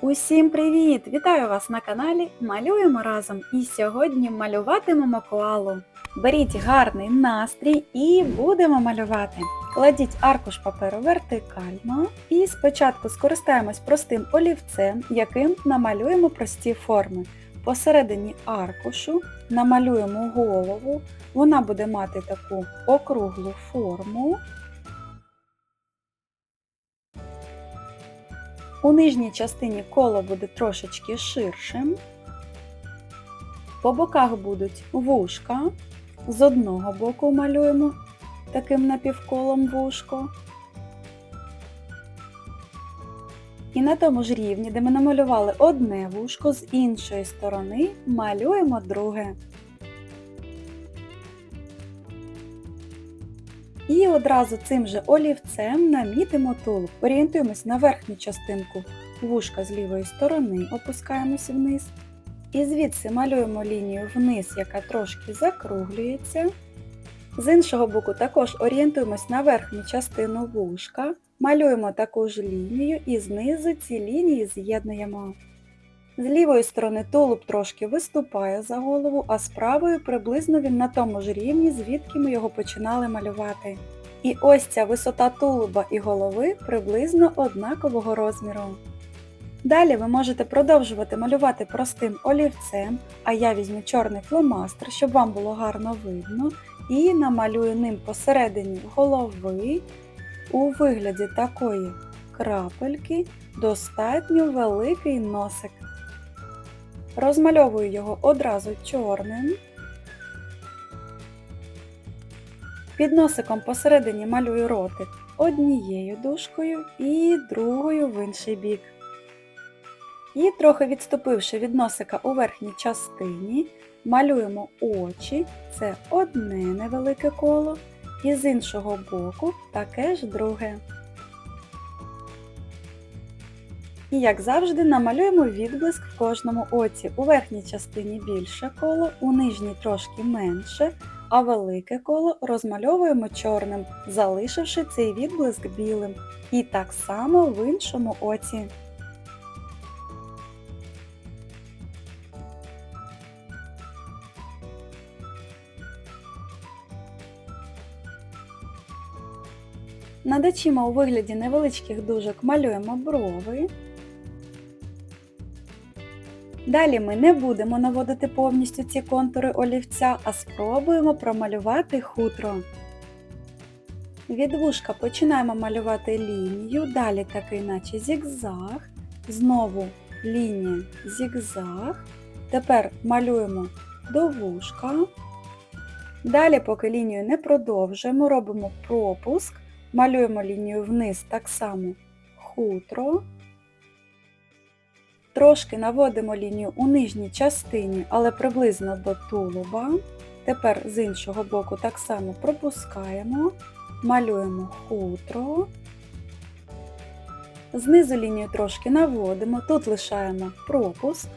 Усім привіт! Вітаю вас на каналі Малюємо разом і сьогодні малюватимемо коалу. Беріть гарний настрій і будемо малювати. Кладіть аркуш паперу вертикально і спочатку скористаємось простим олівцем, яким намалюємо прості форми. Посередині аркушу намалюємо голову, вона буде мати таку округлу форму. У нижній частині коло буде трошечки ширшим. По боках будуть вушка. З одного боку малюємо таким напівколом вушко. І на тому ж рівні, де ми намалювали одне вушко, з іншої сторони малюємо друге. І одразу цим же олівцем намітимо тулуб. Орієнтуємось на верхню частинку вушка з лівої сторони, опускаємось вниз. І звідси малюємо лінію вниз, яка трошки закруглюється. З іншого боку також орієнтуємось на верхню частину вушка, малюємо таку ж лінію і знизу ці лінії з'єднуємо. З лівої сторони тулуб трошки виступає за голову, а з правої приблизно він на тому ж рівні, звідки ми його починали малювати. І ось ця висота тулуба і голови приблизно однакового розміру. Далі ви можете продовжувати малювати простим олівцем, а я візьму чорний фломастер, щоб вам було гарно видно, і намалюю ним посередині голови у вигляді такої крапельки достатньо великий носик. Розмальовую його одразу чорним. Під носиком посередині малюю ротик однією дужкою і другою в інший бік. І трохи відступивши від носика у верхній частині, малюємо очі, це одне невелике коло, і з іншого боку таке ж друге. І, як завжди, намалюємо відблиск в кожному оці. У верхній частині більше коло, у нижній трошки менше, а велике коло розмальовуємо чорним, залишивши цей відблиск білим. І так само в іншому оці. Над очима у вигляді невеличких дужок малюємо брови. Далі ми не будемо наводити повністю ці контури олівця, а спробуємо промалювати хутро. Від вушка починаємо малювати лінію, далі такий наче зігзаг, знову лінія зігзаг. Тепер малюємо до вушка. Далі, поки лінію не продовжуємо, робимо пропуск, малюємо лінію вниз так само хутро. Трошки наводимо лінію у нижній частині, але приблизно до тулуба. Тепер з іншого боку так само пропускаємо, малюємо хутро. Знизу лінію трошки наводимо, тут лишаємо пропуск.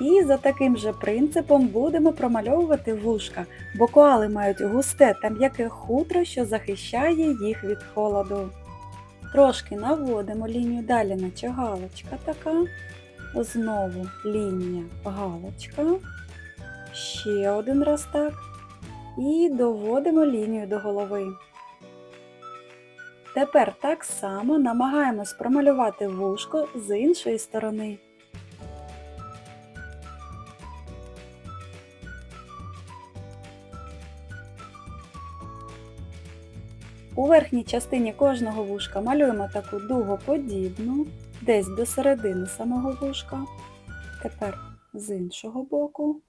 І за таким же принципом будемо промальовувати вушка, бо коали мають густе та м'яке хутро, що захищає їх від холоду. Трошки наводимо лінію, далі наче галочка така. Знову лінія галочка. Ще один раз так. І доводимо лінію до голови. Тепер так само намагаємось промалювати вушко з іншої сторони. У верхній частині кожного вушка малюємо таку дугоподібну, десь до середини самого вушка. Тепер з іншого боку.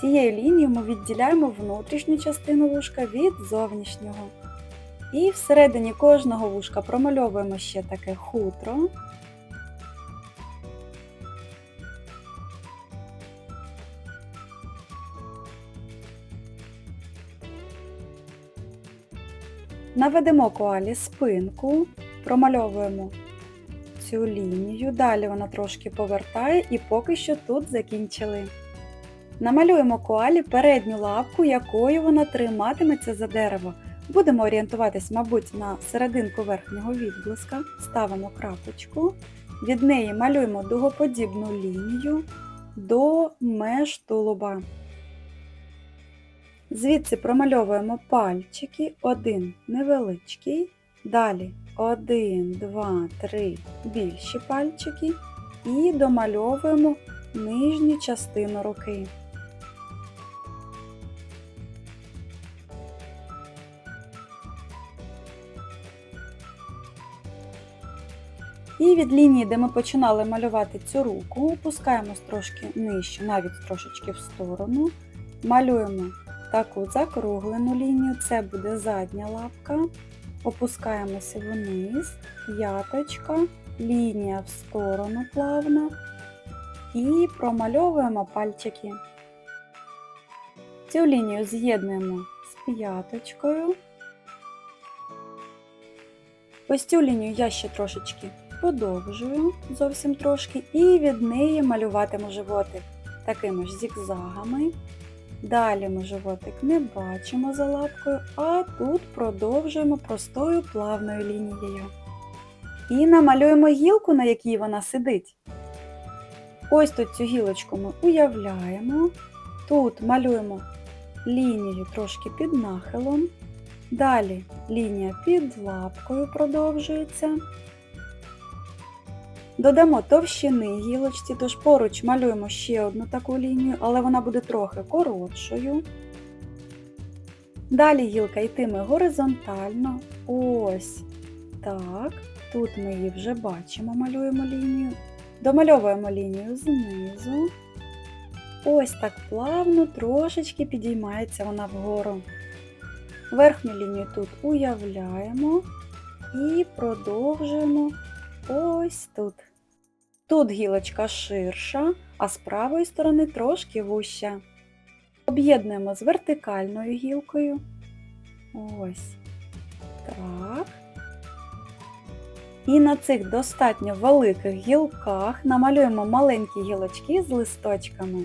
Цією лінією ми відділяємо внутрішню частину вушка від зовнішнього. І всередині кожного вушка промальовуємо ще таке хутро. Наведемо коалі спинку, промальовуємо цю лінію, далі вона трошки повертає і поки що тут закінчили. Намалюємо коалі передню лапку, якою вона триматиметься за дерево. Будемо орієнтуватись, мабуть, на серединку верхнього відблиска, ставимо крапочку Від неї малюємо дугоподібну лінію до меж тулуба. Звідси промальовуємо пальчики, один невеличкий, далі один, два, три більші пальчики і домальовуємо нижню частину руки. І від лінії, де ми починали малювати цю руку, опускаємось трошки нижче, навіть трошечки в сторону. Малюємо таку закруглену лінію, це буде задня лапка. Опускаємося вниз, п'яточка, лінія в сторону плавно і промальовуємо пальчики. Цю лінію з'єднуємо з п'яточкою. Ось цю лінію я ще трошечки подовжую, зовсім трошки, і від неї малюватиму животик такими ж зігзагами. Далі ми животик не бачимо за лапкою, а тут продовжуємо простою плавною лінією. І намалюємо гілку, на якій вона сидить. Ось тут цю гілочку ми уявляємо. Тут малюємо лінію трошки під нахилом. Далі лінія під лапкою продовжується. Додамо товщини гілочці, тож поруч малюємо ще одну таку лінію, але вона буде трохи коротшою. Далі гілка йтиме горизонтально. Ось так. Тут ми її вже бачимо, малюємо лінію. Домальовуємо лінію знизу. Ось так плавно трошечки підіймається вона вгору. Верхню лінію тут уявляємо і продовжуємо ось тут. Тут гілочка ширша, а з правої сторони трошки вуща. Об'єднуємо з вертикальною гілкою. Ось так. І на цих достатньо великих гілках намалюємо маленькі гілочки з листочками.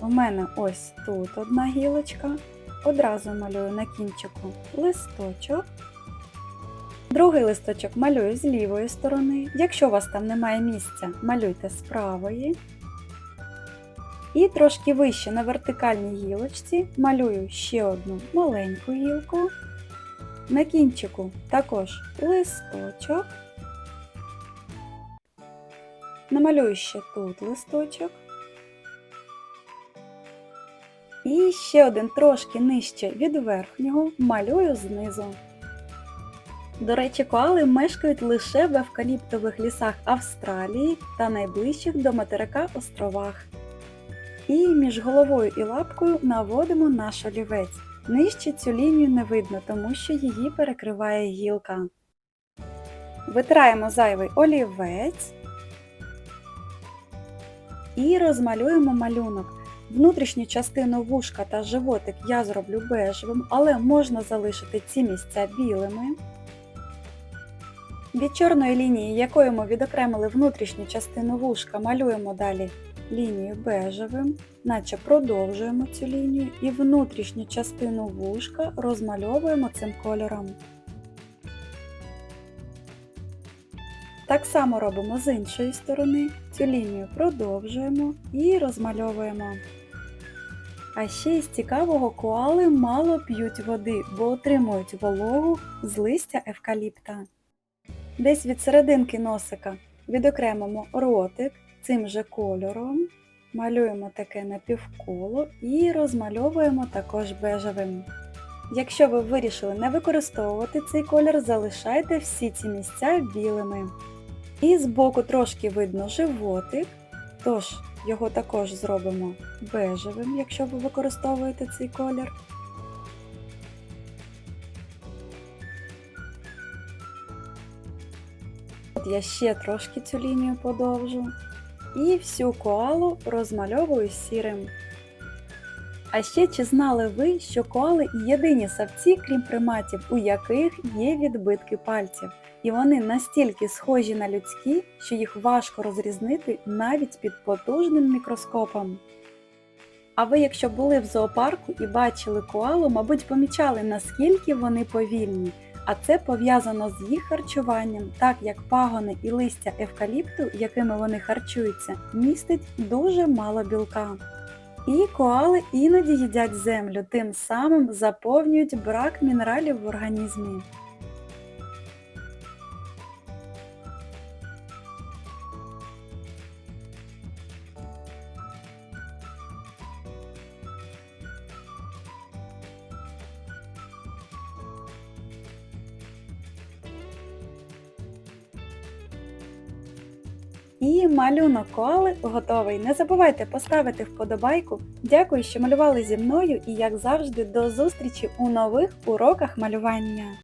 У мене ось тут одна гілочка. Одразу малюю на кінчику листочок. Другий листочок малюю з лівої сторони. Якщо у вас там немає місця, малюйте з правої. І трошки вище на вертикальній гілочці малюю ще одну маленьку гілку. На кінчику також листочок. Намалюю ще тут листочок. І ще один трошки нижче від верхнього малюю знизу. До речі, коали мешкають лише в евкаліптових лісах Австралії та найближчих до материка островах. І між головою і лапкою наводимо наш олівець. Нижче цю лінію не видно, тому що її перекриває гілка. Витираємо зайвий олівець і розмалюємо малюнок. Внутрішню частину вушка та животик я зроблю бежевим, але можна залишити ці місця білими. Від чорної лінії, якою ми відокремили внутрішню частину вушка, малюємо далі лінію бежевим, наче продовжуємо цю лінію і внутрішню частину вушка розмальовуємо цим кольором. Так само робимо з іншої сторони, цю лінію продовжуємо і розмальовуємо. А ще із цікавого коали мало п'ють води, бо отримують вологу з листя евкаліпта. Десь від серединки носика відокремимо ротик цим же кольором, малюємо таке напівколо і розмальовуємо також бежевим. Якщо ви вирішили не використовувати цей колір, залишайте всі ці місця білими. І збоку трошки видно животик, тож його також зробимо бежевим, якщо ви використовуєте цей колір. Я ще трошки цю лінію подовжу. І всю коалу розмальовую сірим. А ще чи знали ви, що коали єдині савці, крім приматів, у яких є відбитки пальців, і вони настільки схожі на людські, що їх важко розрізнити навіть під потужним мікроскопом. А ви, якщо були в зоопарку і бачили коалу, мабуть, помічали, наскільки вони повільні, А це пов'язано з їх харчуванням, так як пагони і листя евкаліпту, якими вони харчуються, містить дуже мало білка. І коали іноді їдять землю, тим самим заповнюють брак мінералів в організмі. І малюнок коали готовий. Не забувайте поставити вподобайку. Дякую, що малювали зі мною і, як завжди, до зустрічі у нових уроках малювання.